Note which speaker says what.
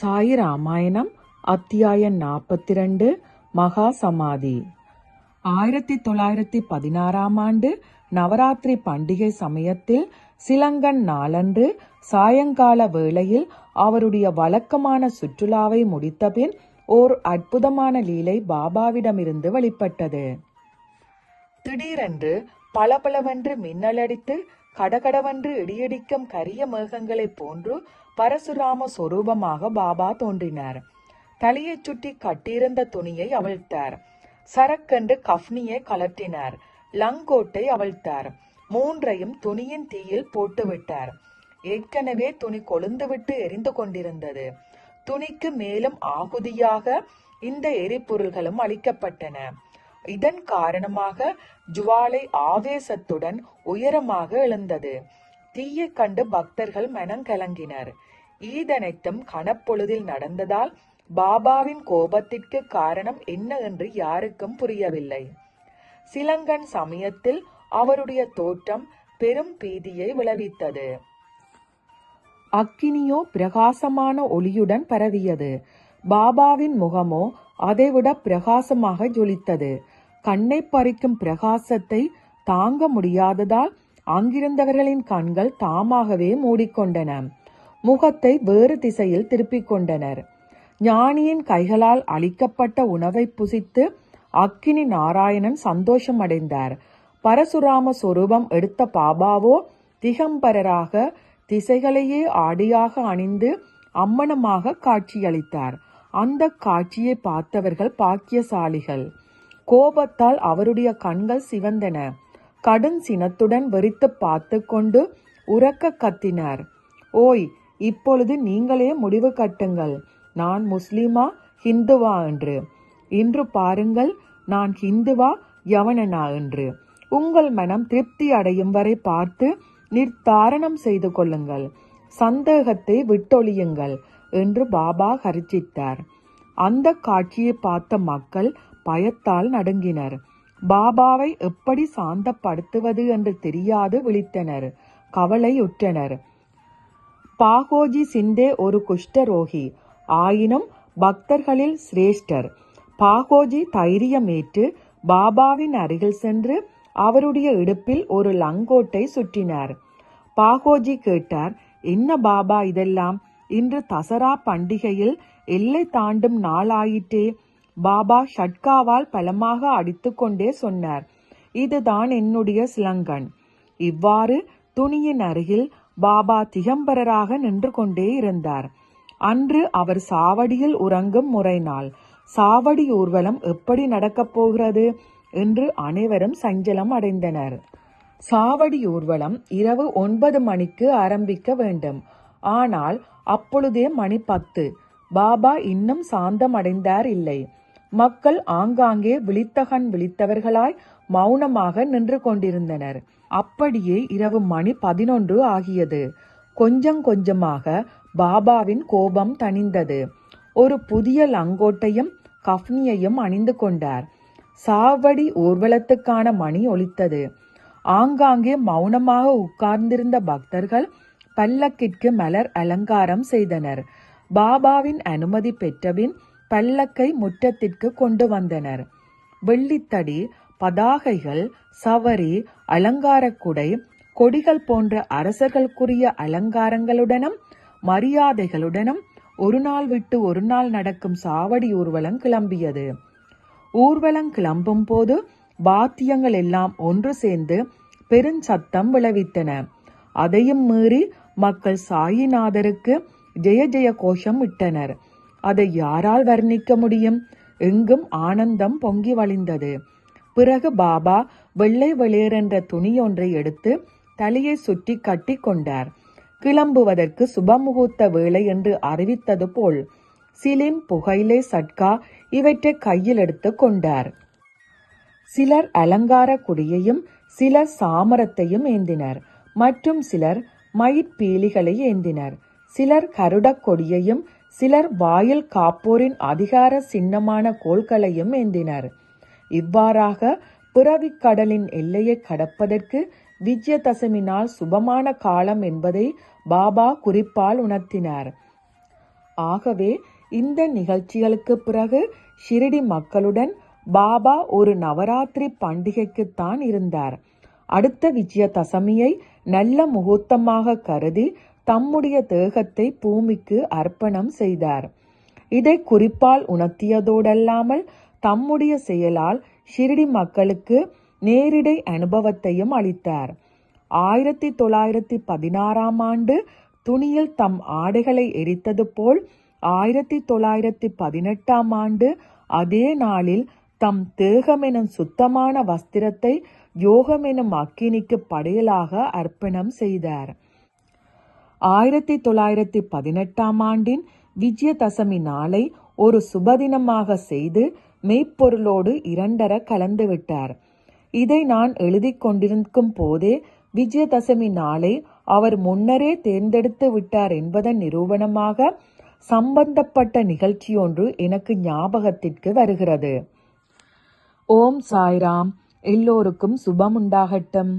Speaker 1: சாயி ராமாயணம் அத்தியாயம் நாற்பத்தி ரெண்டு மகா சமாதி. ஆயிரத்தி தொள்ளாயிரத்தி பதினாறாம் ஆண்டு நவராத்திரி பண்டிகை சமயத்தில் சிலங்கன் நாளன்று சாயங்கால வேளையில் அவருடைய வழக்கமான சுற்றுலாவை முடித்தபின் ஓர் அற்புதமான லீலை பாபாவிடமிருந்து வெளிப்பட்டது. திடீரென்று பளபளவென்று மின்னலடித்து கடகடவென்று இடியடிக்கும் கரிய மேகங்களைப் போன்று பரசுராம சொரூபமாக பாபா தோன்றினார். தலையைச் சுற்றி கட்டியிருந்த துணியை அவிழ்த்தார். சரக்கென்று கஃப்னியை கலற்றினார் லங்கோட்டை அவிழ்த்தார். மூன்றையும் துணியின் தீயில் போட்டுவிட்டார். ஏற்கனவே துணி கொழுந்துவிட்டு எரிந்து கொண்டிருந்தது. துணிக்கு மேலும் ஆகுதியாக இந்த எரிபொருள்களும் அளிக்கப்பட்டன. இதன் காரணமாக ஜுவாலை ஆவேசத்துடன் உயரமாக எழுந்தது. தீயை கண்டு பக்தர்கள் மனங்கலங்கினர். ஈதனைத்தும் கனப்பொழுதில் நடந்ததால் பாபாவின் கோபத்திற்கு காரணம் என்ன என்று யாருக்கும் புரியவில்லை. சிலங்கன் சமயத்தில் அவருடைய தோற்றம் பெரும் பீதியை விளைவித்தது. அக்கினியோ பிரகாசமான ஒளியுடன் பரவியது. பாபாவின் முகமோ அதைவிட பிரகாசமாக ஜொலித்தது. கண்ணை பறிக்கும் பிரகாசத்தை தாங்க முடியாததால் அங்கிருந்தவர்களின் கண்கள் தாமாகவே மூடிக்கொண்டன. முகத்தை வேறு திசையில் திருப்பிக் கொண்டனர். ஞானியின் கைகளால் அளிக்கப்பட்ட உணவை புசித்து அக்கினி நாராயணன் சந்தோஷம் அடைந்தார் பரசுராம சொரூபம் எடுத்த பாபாவோ திகம்பரராக திசைகளையே ஆடியாக அணிந்து அம்மனமாக காட்சியளித்தார். அந்த காட்சியை பார்த்தவர்கள் பாக்கியசாலிகள். கோபத்தால் அவருடைய கண்கள் சிவந்தன. கடும் சினத்துடன் வெறித்து பார்த்து கொண்டு உறக்க கத்தினார். ஓய் இப்பொழுது நீங்களே முடிவு கட்டுங்கள். நான் முஸ்லிமா ஹிந்துவா என்று. இன்று பாருங்கள் நான் ஹிந்துவா யவனனா என்று. உங்கள் மனம் திருப்தி அடையும் வரை பார்த்து நிர்தாரணம் செய்து கொள்ளுங்கள். சந்தேகத்தை விட்டொழியுங்கள் என்று பாபா ஹரிச்சித்தார். அந்த காட்சியை பார்த்த மக்கள் பயத்தால் நடுங்கினர். பாபாவை எப்படி சாந்தப்படுத்துவது என்று தெரியாது விழித்தனர். கவலையுற்றனர். பாகோஜி சிந்தே ஒரு குஷ்டரோகி. ஆயினும் பக்தர்களில் சிரேஷ்டர். பாகோஜி தைரியமேற்று பாபாவின் அருகில் சென்று அவருடைய இடுப்பில் ஒரு லங்கோட்டை சுற்றினார். பாகோஜி கேட்டார் என்ன பாபா இதெல்லாம்? இன்று தசரா பண்டிகையில் எல்லை தாண்டும் நாளாயிற்றே. பாபா ஷட்காவால் பலமாக அடித்துக்கொண்டே சொன்னார். இதுதான் என்னுடைய சிலங்கன். இவ்வாறு துணியின் அருகில் பாபா திகம்பரராக நின்று கொண்டே இருந்தார். அன்று அவர் சாவடியில் உறங்கும் முறை நாள் சாவடி ஊர்வலம் எப்படி நடக்கப் போகிறது? என்று அனைவரும் சஞ்சலம் அடைந்தனர். சாவடி ஊர்வலம் இரவு ஒன்பது மணிக்கு ஆரம்பிக்க வேண்டும். ஆனால் அப்பொழுதே மணி பத்து. பாபா இன்னும் சாந்தம் அடைந்தார் இல்லை. மக்கள் ஆங்காங்கே விழித்தகன் விழித்தவர்களாய் மௌனமாக நின்று கொண்டிருந்தனர். அப்படியே இரவு மணி பதினொன்று ஆகியது. கொஞ்சம் கொஞ்சமாக பாபாவின் கோபம் தணிந்தது. ஒரு புதிய லங்கோட்டையும் கஃப்னியையும் அணிந்து கொண்டார். சாவடி ஊர்வலத்துக்கான மணி ஒலித்தது. ஆங்காங்கே மௌனமாக உட்கார்ந்திருந்த பக்தர்கள் பல்லக்கிற்கு மலர் அலங்காரம் செய்தனர். பாபாவின் அனுமதி பெற்றபின் பல்லக்கை முற்றத்திற்கு கொண்டு வந்தனர். வெள்ளித்தடி பதாகைகள் சவரி அலங்காரக்குடை கொடிகள் போன்ற அரசர்களுக்குரிய அலங்காரங்களுடனும் மரியாதைகளுடனும் ஒரு நாள் விட்டு ஒரு நாள் நடக்கும் சாவடி ஊர்வலம் கிளம்பியது. ஊர்வலம் கிளம்பும் போது பாத்தியங்கள் எல்லாம் ஒன்று சேர்ந்து பெருஞ்சத்தம் விளைவித்தன. அதையும் மீறி மக்கள் சாயிநாதருக்கு ஜெய ஜெய கோஷம் விட்டனர் அதை யாரால் வர்ணிக்க முடியும்? எங்கும் ஆனந்தம் பொங்கி வழிந்தது. பிறகு பாபா வெள்ளை வெளியேறென்ற துணியொன்றை எடுத்து தலையை சுற்றி கட்டி கொண்டார். கிளம்புவதற்கு சுபமுகூர்த்த வேலை என்று அறிவித்தது போல் சிலிம் புகையிலை சட்கா இவற்றை கையில் எடுத்து கொண்டார். சிலர் அலங்கார குடியையும் சிலர் சாமரத்தையும் ஏந்தினர். மற்றும் சிலர் மயிற்பீலிகளை ஏந்தினர். சிலர் கருடக் கொடியையும் சிலர் வாயில் காப்போரின் அதிகார சின்னமான கோள்களையும் ஏந்தினர். இவ்வாறாக பிறவிக் கடலின் எல்லையை கடப்பதற்கு விஜயதசமி நாள் சுபமான காலம் என்பதை பாபா குறிப்பால் உணர்த்தினார். ஆகவே இந்த நிகழ்ச்சிகளுக்கு பிறகு ஷிரடி மக்களுடன் பாபா ஒரு நவராத்திரி பண்டிகைக்குத்தான் இருந்தார். அடுத்த விஜயதசமியை நல்ல முகூர்த்தமாக கருதி தம்முடைய தேகத்தை பூமிக்கு அர்ப்பணம் செய்தார். இதை குறிப்பால் உணர்த்தியதோடல்லாமல் தம்முடைய செயலால் ஷிரடி மக்களுக்கு நேரிடை அனுபவத்தையும் அளித்தார். ஆயிரத்தி தொள்ளாயிரத்தி பதினாறாம் ஆண்டு துணியில் தம் ஆடைகளை எரித்தது போல் ஆயிரத்தி தொள்ளாயிரத்தி பதினெட்டாம் ஆண்டு அதே நாளில் தம் தேகமெனும் சுத்தமான வஸ்திரத்தை யோகமெனும் அக்கினிக்கு படையலாக அர்ப்பணம் செய்தார். ஆயிரத்தி தொள்ளாயிரத்தி பதினெட்டாம் ஆண்டின் விஜயதசமி நாளை ஒரு சுபதினமாக செய்து மெய்ப்பொருளோடு இரண்டர கலந்துவிட்டார் இதை நான் எழுதி கொண்டிருக்கும் போதே விஜயதசமி நாளை அவர் முன்னரே தேர்ந்தெடுத்து விட்டார் என்பதன் நிரூபணமாக சம்பந்தப்பட்ட நிகழ்ச்சியொன்று எனக்கு ஞாபகத்திற்கு வருகிறது. ஓம் சாய்ராம். எல்லோருக்கும் சுபமுண்டாகட்டும்.